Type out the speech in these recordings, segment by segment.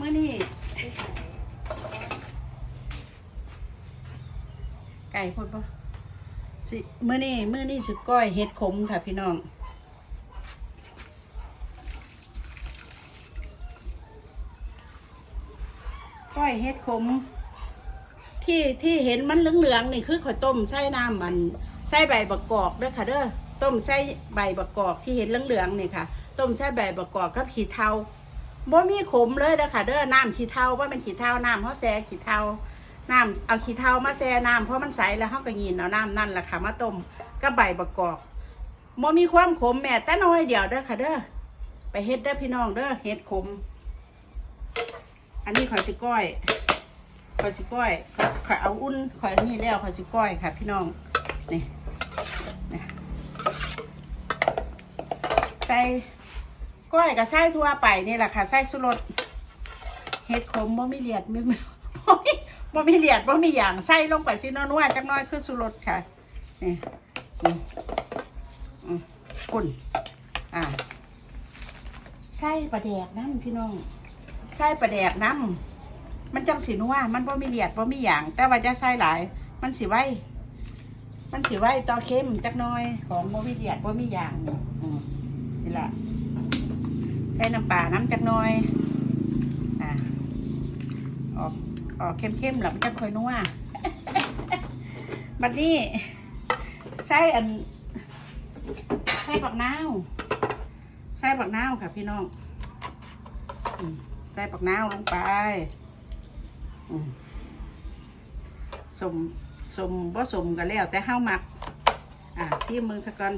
เมื่อนี่ไก่พูดปะสิเมื่อนี่เมื่อนี่สิก้อยเห็ดขมค่ะพี่น้องก้อยเห็ดขม ที่ที่เห็นมันเหลืองๆนี่คือข้าวต้มไส้น้ำมันไส้ใบบักกอกเด้อค่ะเด้อต้มไส้ใบบักกอกที่เห็นเหลืองๆนี่ค่ะ ต้มไส้ใบบักกอกกับขี้เทา บ่มีขมเลยเด้อค่ะ เด้อน้ำขี้เทาว่ามันขี้เทาน้ำเขาแซ่ขี้เทาน้ำเอาขี้เทามาแซ่น้ำเพราะมันใสแล้วเขาก็ยินเอาน้ำนั่นแหละค่ะมาต้มกับใบบักกอกบ่มีความขมแม่แต่น้อยเดียวเด้อค่ะ เด้อไปเฮ็ดเด้อพี่น้องเด้อเฮ็ดขม อันนี้ขอยสิก้อยขอยสิก้อยขอยขอยเอาอุ่นขอยนี่แล้วขอยสิก้อยค่ะ พี่น้องนี่นี่ใส่ ก้อยกับไส้ทั่วไปนี่แหละค่ะไส้สุรสเห็ดขมบ่มีเหลียดไม่บ่มีบ่มีเหลียดบ่มีอย่างใส่ลงไปสินัวๆจักน้อยคือสุรสค่ะนี่นี่อุ่นอ่าไส้ปลาแดกน้ำพี่น้องไส้ปลาแดกน้ำมันจังสีนัวมันบ่มีเหลียดบ่มีอย่าง แต่ว่าจะใส่หลาย มันสิไว้มันสิไว้ต่อเค็มจักน้อยของบ่มีเหลียดบ่มีอย่างนี่อืมนี่ล่ะ ใส่น้ำปลาน้ำจักหน้อยอ่าออกออกเข้มๆแล้วมันจะค่อยนัวบัดนี้ใส่อันใส่ผักนาวใส่ผักนาวค่ะพี่น้องใส่ผักนาวลงไปสมสมบ่สมกันแล้ว แต่ห้ามัก อ่าซีมือสักก่อน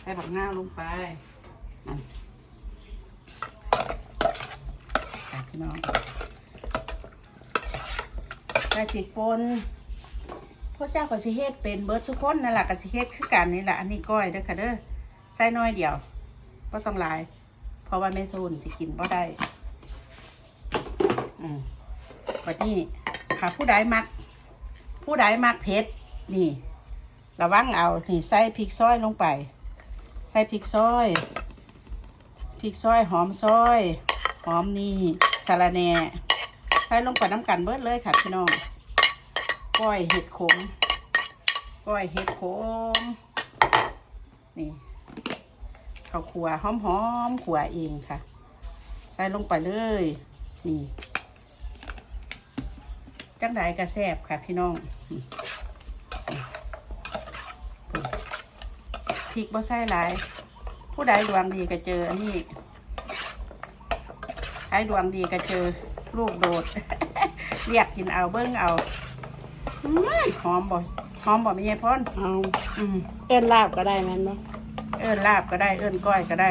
ใส่ผักน้าวลงไป พี่น้องใส่ติดปนพ่อเจ้าก็สิเฮ็ดเป็นเบิร์ดสุกคนนั่นแหละก็สิเฮ็ดคือกันนี่แหละอันนี้ก้อยเด้อค่ะเด้อใส่น้อยเดียวก็ต้องหลาย เพราะว่าแม่ซูนสิกินบ่ได้อืมวันนี้หาผู้ใดมัก ผู้ใดมักเผ็ดนี่ระวังเอานี่ใส่พริกซอยลงไป ใส่พริกซอย พริกซอยหอมซอย หอมนี่สาระแหน่ใส่ลงไปน้ำกันเบิดเลยค่ะพี่น้องก้อยเห็ดขมก้อยเห็ดขมนี่ข้าวขัวหอมๆขัวเองค่ะ ใส่ลงไปเลย นี่จังไดกระแซบค่ะพี่น้องพริกบ่ใส่หลาย ผู้ใดดวงดีก็เจออันนี้ใครดวงดีก็เจอลูกโดด เรียกกินเอาเบิ้งเอาอื้อหอมบ่หอมบ่ไม่ใช่พ่นเอาอืมเอิ้นลาบก็ได้แมันบ่เอิ้นลาบก็ได้เอิ้นก้อยก็ได้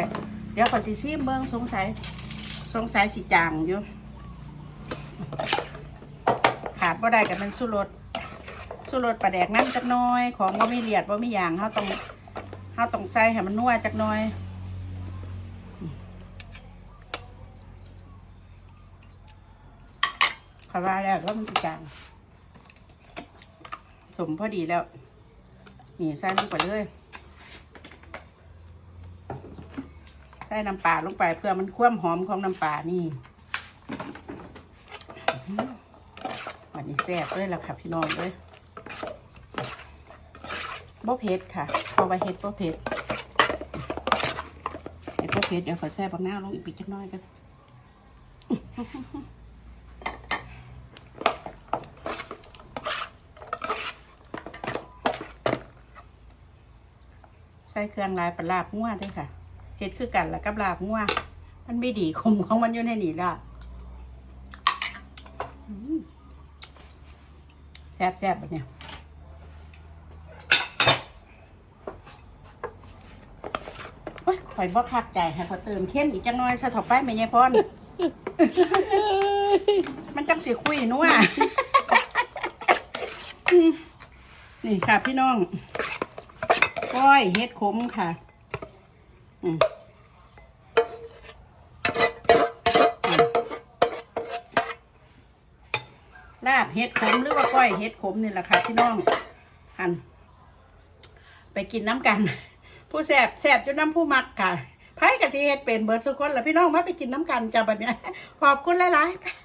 เดี๋ยวขอสิซีมเบิ้งสงสัย สงสัยสิจางอยู่ขาดบ่ได้กับมันสู้รสสู้รสปลาแดกน้ำจักหน้อย ของว่ามีเลียดว่ามีอย่างเขาต้องเขาต้องใส่ให้มันนัวจักหน้อยขอว่าแล้วแล้วมันสิจางสมพอดีแล้ว นี่ใส่ลงไปเลย ใส่น้ำปลาลงไปเพื่อมันคว่ำหอมของน้ำปลานี่อันนี้แซ่บเลยล่ะค่ะพี่น้องเลย บ่เผ็ดค่ะเพราะว่าเฮ็ดบ่เผ็ดไอ้บ่เผ็ดเดี๋ยวขอแซ่บบางหน้าลงอีกปีกจักหน้อยกันใส่เครื่องลายปลาบงัวด้วยค่ะเห็ดคือกันแล้วกับลาบงัวมันไม่ดีคมของมันอยู่ในนี่ละแซ่บแซ่บแบบเนี้ยโอ้ย ข่อยบ่คักใจให้พอเติมเข้มอีกจังน้อยสะถอไปไม่ยายพรมันจังสิคุยนัวอืมนี่ค่ะพี่น้องก้อยเฮ็ดขมค่ะลาบเห็ดขมหรือว่าก้อยเห็ดขมนี่แหละค่ะพี่น้อง หันไปกินน้ำกัน ผู้แสบแสบจนน้ำผู้มักค่ะไผก็สิเฮ็ดเป็นเบิดทุกคนแล้วพี่น้องมาไปกินน้ำกันจ้าบัดเนี้ยขอบคุณหลายๆ